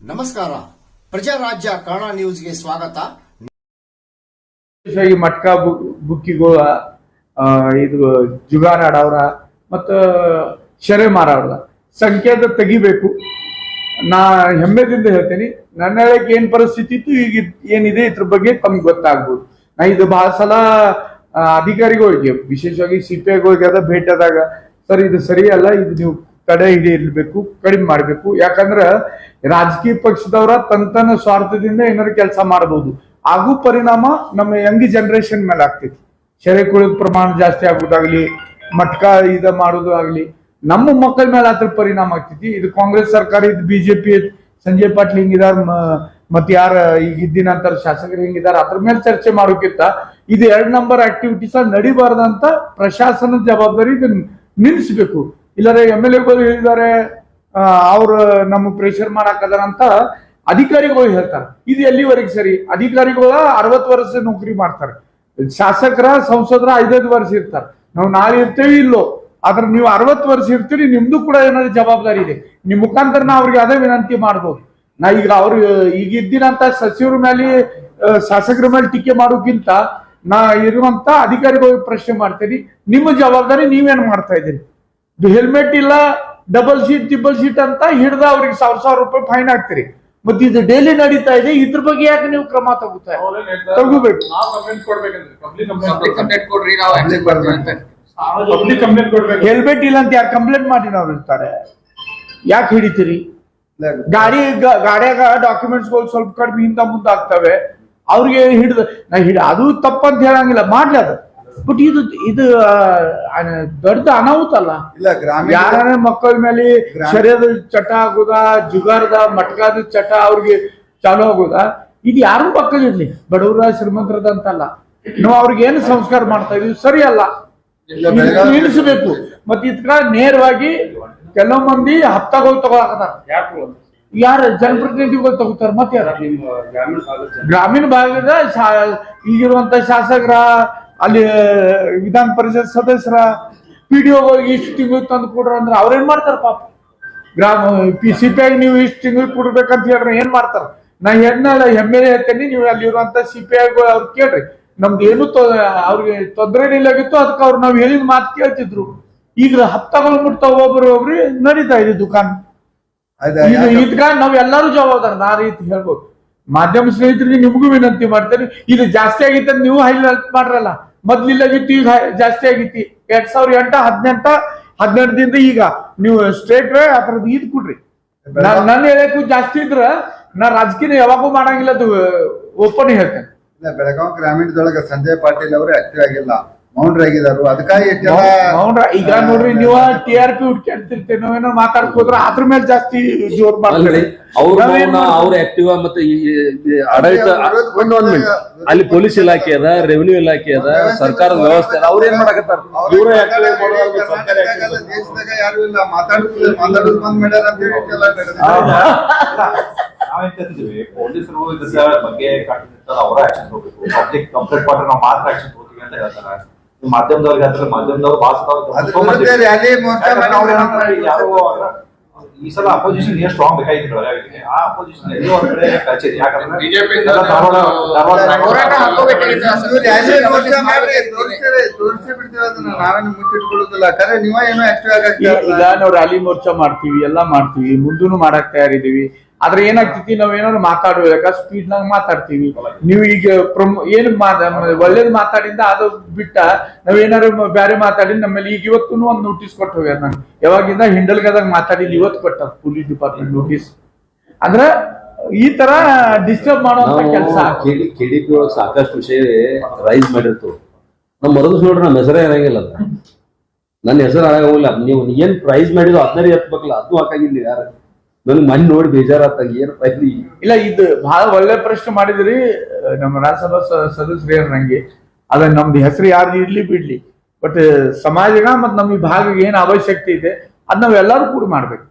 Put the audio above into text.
ನಮಸ್ಕಾರ. ಪ್ರಜಾರಾಜ್ಯ ಕನ್ನಡ ನ್ಯೂಸ್ಗೆ ಸ್ವಾಗತ. ವಿಶೇಷವಾಗಿ ಮಟ್ಕಾ ಬುಕ್ಕಿಗೋಳ ಆ, ಇದು ಜುಗಾರ್ ಆಡವ್ರ ಮತ್ತು ಶರೆ ಮಾರವ್ರ ಸಂಕೇತ ತೆಗಿಬೇಕು. ನಾ ಹೆಮ್ಮೆದಿಂದ ಹೇಳ್ತೇನೆ ನನ್ನ ಹೇಳಕ್ ಏನ್ ಪರಿಸ್ಥಿತಿ ಇತ್ತು ಈಗ ಏನಿದೆ ಇದ್ರ ಬಗ್ಗೆ ತಮ್ಗೆ ಗೊತ್ತಾಗ್ಬೋದು. ನಾ ಇದು ಬಹಳ ಸಲ ಅಧಿಕಾರಿಗಳಿಗೆ ವಿಶೇಷವಾಗಿ ಸಿ ಪಿ ಐಗಳಿಗೆ ಅದ ಭೇಟಿಯಾದಾಗ ಸರ್ ಇದು ಸರಿಯಲ್ಲ ಇದು ನೀವು ತಡೆ ಹಿಡಿಯಬೇಕು ಕಡಿಮೆ ಮಾಡಬೇಕು. ಯಾಕಂದ್ರ ರಾಜಕೀಯ ಪಕ್ಷದವರ ತನ್ನ ಸ್ವಾರ್ಥದಿಂದ ಏನಾದ್ರು ಕೆಲಸ ಮಾಡಬಹುದು ಹಾಗೂ ಪರಿಣಾಮ ನಮ್ಮ ಯಂಗ್ ಜನರೇಷನ್ ಮೇಲೆ ಆಗ್ತೈತಿ. ಶೆರೆ ಕುಳಿದ ಪ್ರಮಾಣ ಜಾಸ್ತಿ ಆಗೋದಾಗ್ಲಿ ಮಟ್ಕ ಇದ ಮಾಡೋದು ಆಗ್ಲಿ ನಮ್ಮ ಮಕ್ಕಳ ಮೇಲೆ ಅದ್ರ ಪರಿಣಾಮ ಆಗ್ತೈತಿ. ಇದು ಕಾಂಗ್ರೆಸ್ ಸರ್ಕಾರ, ಇದು ಬಿಜೆಪಿ ಸಂಜಯ್ ಪಾಟೀಲ್ ಹಿಂಗಿದಾರ ಮತ್ ಯಾರ ಈಗ ಇದ್ದಿನ ಅಂತಾರ ಶಾಸಕರು ಹಿಂಗಿದಾರ, ಅದ್ರ ಮೇಲೆ ಚರ್ಚೆ ಮಾಡೋಕ್ಕಿಂತ ಇದು ಎರಡ್ ನಂಬರ್ ಆಕ್ಟಿವಿಟೀಸ್ ನಡಿಬಾರ್ದಂತ ಪ್ರಶಾಸನದ ಜವಾಬ್ದಾರಿ ಇದನ್ನ ನಿಲ್ಲಿಸ್ಬೇಕು ಇಲ್ಲರೆ ಎಂ ಎಲ್ ಎಗಳು ಹೇಳಿದ್ದಾರೆ ಅವ್ರು ನಮ್ಮ ಪ್ರೆಷರ್ ಮಾಡಾಕದಾರ ಅಂತ ಅಧಿಕಾರಿಗಳು ಹೇಳ್ತಾರೆ. ಇದು ಎಲ್ಲಿವರೆಗೆ ಸರಿ? ಅಧಿಕಾರಿಗಳ ಅರವತ್ತು ವರ್ಷ ನೌಕರಿ ಮಾಡ್ತಾರೆ. ಶಾಸಕರ, ಸಂಸದರ ಐದೈದು ವರ್ಷ ಇರ್ತಾರೆ. ನಾವು ನಾಳೆ ಇರ್ತೇವೆ ಇಲ್ಲೋ? ಆದ್ರೆ ನೀವು ಅರವತ್ತು ವರ್ಷ ಇರ್ತೀರಿ, ನಿಮ್ದು ಕೂಡ ಏನಾದ್ರು ಜವಾಬ್ದಾರಿ ಇದೆ. ನಿಮ್ ಮುಖಾಂತರ ನಾ ಅವ್ರಿಗೆ ಅದೇ ವಿನಂತಿ ಮಾಡ್ಬೋದು. ನಾ ಈಗ ಅವ್ರು ಈಗ ಇದ್ದಿನಂತ ಸಚಿವರ ಮೇಲೆ ಶಾಸಕರ ಮೇಲೆ ಟೀಕೆ ಮಾಡೋಕ್ಕಿಂತ ನಾ ಇರುವಂತ ಅಧಿಕಾರಿಗಳಿಗೆ ಪ್ರಶ್ನೆ ಮಾಡ್ತೀನಿ. ನಿಮ್ಮ ಜವಾಬ್ದಾರಿ ನೀವೇನು ಮಾಡ್ತಾ ಇದ್ದೀರಿ? ಹೆಲ್ಮೆಟ್ ಇಲ್ಲ ಡಬಲ್ ಸೀಟ್ ಟ್ರಿಬಲ್ ಸೀಟ್ ಅಂತ ಹಿಡ್ದ ಅವ್ರಿಗೆ ಸಾವಿರ ಸಾವಿರ ರೂಪಾಯಿ ಫೈನ್ ಹಾಕ್ತೀರಿ. ಮತ್ತೆ ಇದು ಡೈಲಿ ನಡೀತಾ ಇದೆ ಇದ್ರ ಬಗ್ಗೆ ಯಾಕೆ ನೀವು ಕ್ರಮ ತಗೋತಾ ತಗೋಬೇಕು. ಹೆಲ್ಮೆಟ್ ಇಲ್ಲ ಅಂತ ಯಾರು ಕಂಪ್ಲೇಂಟ್ ನಾವು ಇರ್ತಾರೆ ಯಾಕೆ ಹಿಡಿತೀರಿ? ಗಾಡಿ ಗಾಡಿಯಾಗ ಡಾಕ್ಯುಮೆಂಟ್ಸ್ ಡಾಕ್ಯುಮೆಂಟ್ಸ್ಗಳು ಸ್ವಲ್ಪ ಕಡಿಮೆ ಹಿಂದ ಮುಂದೆ ಆಗ್ತವೆ. ಅವ್ರಿಗೆ ಹಿಡಿದ ನಾ ಹಿಡ ಅದು ತಪ್ಪಂತ ಹೇಳಂಗಿಲ್ಲ. ಮಾಡ್ಲಿ ಅದು. ಬಟ್ ಇದು ಇದು ದೊಡ್ಡ ಅನಾಹುತ ಅಲ್ಲ? ಇಲ್ಲ ಗ್ರಾಮೀಣ ಯಾರ ಮಕ್ಕಳ ಮೇಲೆ ಶರೀರದ ಚಟ ಆಗುದ ಜುಗಾರದ ಮಟ್ಕಾದ ಚಟ ಅವ್ರಿಗೆ ಚಾಲು ಆಗುದ? ಇದು ಯಾರು ಮಕ್ಕಳಿರ್ಲಿ ಬಡವರ ಶ್ರೀಮಂತರದ ಅಂತಲ್ಲ ನಾವು ಅವ್ರಿಗೆ ಏನು ಸಂಸ್ಕಾರ ಮಾಡ್ತಾ ಇದೀವಿ? ಸರಿ ಅಲ್ಲ. ನಿಲ್ಲಿಸಬೇಕು. ಮತ್ತೆ ಇದ್ರ ನೇರವಾಗಿ ಕೆಲವು ಮಂದಿ ಹತ್ತಗಳು ತಗೊಳಕತ್ತಾರ. ಯಾರ ಜನಪ್ರತಿನಿಧಿಗಳು ತಗೋತಾರ ಮತ್ತೆ ಯಾರ? ಗ್ರಾಮೀಣ ಭಾಗದ ಈಗಿರುವಂತ ಶಾಸಕರ ಅಲ್ಲಿ ವಿಧಾನ ಪರಿಷತ್ ಸದಸ್ಯರ ಪಿ ಡಿ ಇಷ್ಟು ತಿಂಗಳು ತಂದು ಕೊಡ್ರ ಅಂದ್ರೆ ಅವ್ರೇನ್ ಮಾಡ್ತಾರ ಪಾಪ? ಗ್ರಾಮ ಪಿ ಸಿ ಪಿ ಐ ನೀವು ಇಷ್ಟು ತಿಂಗಳು ಕೊಡ್ಬೇಕಂತ ಹೇಳ್ರಿ ಏನ್ ಮಾಡ್ತಾರ? ನಾ ಹೆಣ್ಣಲ್ಲ ಹೆಮ್ಮೆ ಹೇಳ್ತೇನೆ ನೀವು ಅಲ್ಲಿ ಇರುವಂತ ಸಿ ಪಿ ಐ ಅವ್ರು ಕೇಳ್ರಿ. ನಮ್ದು ಏನು ಅವ್ರಿಗೆ ತೊಂದರೆ ಇಲ್ಲಾಗಿತ್ತು ಅದಕ್ಕೆ ಅವ್ರು ನಾವು ಹೇಳಿದ ಮಾತು ಕೇಳ್ತಿದ್ರು. ಈಗ ಹತ್ತಗಳು ಮುಟ್ತಾವ ಒಬ್ರು ಒಬ್ರಿ ನಡೀತಾ ಇದೆ ದುಕಾನ್. ಇದ್ಕ ನಾವ್ ಎಲ್ಲಾರು ಜವಾಬ್ದಾರ ಆ ರೀತಿ ಹೇಳ್ಬೋದು. ಮಾಧ್ಯಮ ಸ್ನೇಹಿತರಿಗೆ ನಿಮಗೂ ವಿನಂತಿ ಮಾಡ್ತೇನೆ ಇದು ಜಾಸ್ತಿ ಆಗಿತ್ತು ನೀವು ಹೈಲೈಟ್ ಮಾಡ್ರಲ್ಲ. ಮೊದ್ಲಿಲ್ಲಾಗಿತ್ತು ಈಗ ಜಾಸ್ತಿ ಆಗಿತ್ತು. ಎರಡ್ ಸಾವಿರ ಎಂಟ ಹದಿನೆಂಟ ಹದಿನೆಂಟದಿಂದ ಈಗ. ನೀವು ಸ್ಟ್ರೇಟ್ ವೇ ಅದ್ರದ್ದು ಇದ್ ಕೊಡ್ರಿ. ನಾನ್- ನನ್ನ ಹೇಳಕ್ಕೂ ಜಾಸ್ತಿ ಇದ್ರ ನಾ ರಾಜಕೀಯ ಯಾವಾಗೂ ಮಾಡಂಗಿಲ್ಲ ಅದು ಓಪನ್ ಹೇಳ್ತೇನೆ. ಬೆಳಗಾವಿ ಗ್ರಾಮೀಣದೊಳಗ ಸಂಜಯ್ ಪಾಟೀಲ್ ಅವರು ಆಕ್ಟಿವ್ ಆಗಿಲ್ಲ. ಮೌಂಡ್ರ್ ಆಗಿದಾರು. ಅದಕ್ಕಾಗಿ ಮೌಂಡ್ರ ಈಗ ನೋಡ್ರಿ ನೀವು ಟಿ ಆರ್ ಪಿ ಹುಡ್ಕ್ಯಾಡ್ತಿರ್ತೇವೆ ನಾವೇನೋ ಮಾತಾಡ್ಕೋದ್ರ ಅದ್ರ ಮೇಲೆ ಜಾಸ್ತಿ ಜೋರ್ ಮಾಡ್ಕೊಳ್ಳಿ ಮಾಡ್ತಾರೆ ಅವ್ರ ಅವ್ರ ಆಕ್ಟಿವ್ ಮತ್ತೆ ಈ- ಆಡಳಿತ ಅಲ್ಲಿ ಪೊಲೀಸ್ ಇಲಾಖೆ ಅದ ರೆವಿನ್ಯೂ ಇಲಾಖೆ ಅದ ಸರ್ಕಾರದ ವ್ಯವಸ್ಥೆ ಅದ ಅವ್ರ ಏನ್ ಮಾಡಕತ್ತಾರ? ಇವ್ರೇ ದೇಶದಾಗ ಯಾರು ಇಲ್ಲ ಮಾತಾಡುದು ಮಾತಾಡೋದು ಬಂದ್ ಮಾಡ್ಯಾರ ಅಂತ ಹೇಳಿ. ನಾವೇಂತಿದ್ವಿ ಪೊಲೀಸರು ಇದ್ರ ಬಗ್ಗೆ ಕಾಣ್ತಿರ್ತಾರ ಅವರ ಆಕ್ಷನ್ ಪಬ್ಲಿಕ್ ಕಂಪ್ಲೇಂಟ್ ಕೊಟ್ರೆ ನಾವು ಮಾತ್ರ ಆಕ್ಷನ್ ತಗೋತೀವಿ ಅಂತ ಹೇಳ್ತಾರ. ಮಾಧ್ಯಮದವ್ರಿಗೆ ಅಂದ್ರೆ ಮಾಧ್ಯಮದವ್ರು ರ್ಯಾಲಿ ಯಾರು ಈ ಸಲ ಅಪೋಸಿಷನ್ ಎಷ್ಟು ಸ್ಟ್ರಾಂಗ್ ಬೇಕಾಗಿತ್ತು ಆ ಅಪೋಸಿಷನ್ ಎಲ್ಲೋ ಒಂದ್ ಕಡೆ ಕಳ್ಸಿದೆ ಯಾಕಂದ್ರೆ ಧಾರವಾಡ ಈಗ ಈಗ ನಾವು ರ್ಯಾಲಿ ಮೋರ್ಚಾ ಮಾಡ್ತೀವಿ ಎಲ್ಲಾ ಮಾಡ್ತೀವಿ ಮುಂದೂನು ಮಾಡಕ್ ತಯಾರಿದೀವಿ ಆದ್ರೆ ಏನಾಗ್ತೈತಿ ನಾವ್ ಏನಾದ್ರು ಮಾತಾಡುವಾಗ ಸ್ಪೀಡ್ ನಾಗ ಮಾತಾಡ್ತೀವಿ. ನೀವು ಈಗ ಏನು ಏನ್ ಒಳ್ಳೇದ್ ಮಾತಾಡಿಂದ ಅದು ಬಿಟ್ಟ ನಾವ್ ಏನಾದ್ರು ಬೇರೆ ಬ್ಯಾರೆ ಮಾತಾಡಿ ನಮ್ಮಲ್ಲಿ ಈಗ ಇವತ್ತು ಒಂದ್ ನೋಟಿಸ್ ಕೊಟ್ಟು ಹೋಗ್ಯಾರ ನಾನು ಯಾವಾಗಿಂದ ಹಿಂಡಲ್ಗದಾಗ ಮಾತಾಡಿ ಇವತ್ತು ಕೊಟ್ಟ ಪೊಲೀಸ್ ಡಿಪಾರ್ಟ್ಮೆಂಟ್ ನೋಟಿಸ್ ಅಂದ್ರ ಈ ತರ ಡಿಸ್ಟರ್ಬ್ ಮಾಡುವಂತ ಕೆಲಸ ಕೆಡಿಪಿ ಒಳಗ್ ಸಾಕಷ್ಟು ವಿಷಯ ರೈಸ್ ಮಾಡಿರ್ತು ನಮ್ ಮರದ್ ನೋಡ್ರಿ ನಮ್ಮ ಹೆಸರೇ ಇರಂಗಿಲ್ಲ ನನ್ನ ಹೆಸರು ಆಗಂಗಿಲ್ಲ ನೀವು ಏನ್ ಪ್ರೈಸ್ ಮಾಡಿದ್ರು ಅದನ್ನ ಎತ್ಬೇಕಲ್ಲ ಅದು ಹಾಕಾಗಿಲ್ಲ ಯಾರ. ಮನ್ ನೋಡಿ ಬೇಜಾರಾತ ಏನ್ ಬರ್ಲಿ ಇಲ್ಲ. ಇದು ಬಹಳ ಒಳ್ಳೆ ಪ್ರಶ್ನೆ ಮಾಡಿದ್ರಿ ನಮ್ಮ ರಾಜ್ಯಸಭಾ ಸದಸ್ಯ ಸದಸ್ಯರು ನಂಗೆ. ಅದ ನಮ್ದು ಹೆಸರು ಯಾರು ಇರ್ಲಿ ಬಿಡ್ಲಿ. ಬಟ್ ಸಮಾಜಗ ಮತ್ ಈ ಭಾಗಕ್ಕೆ ಏನ್ ಅವಶ್ಯಕತೆ ಇದೆ, ಅದ್ ನಾವ್ ಎಲ್ಲಾರು ಕೂಡ ಮಾಡ್ಬೇಕು.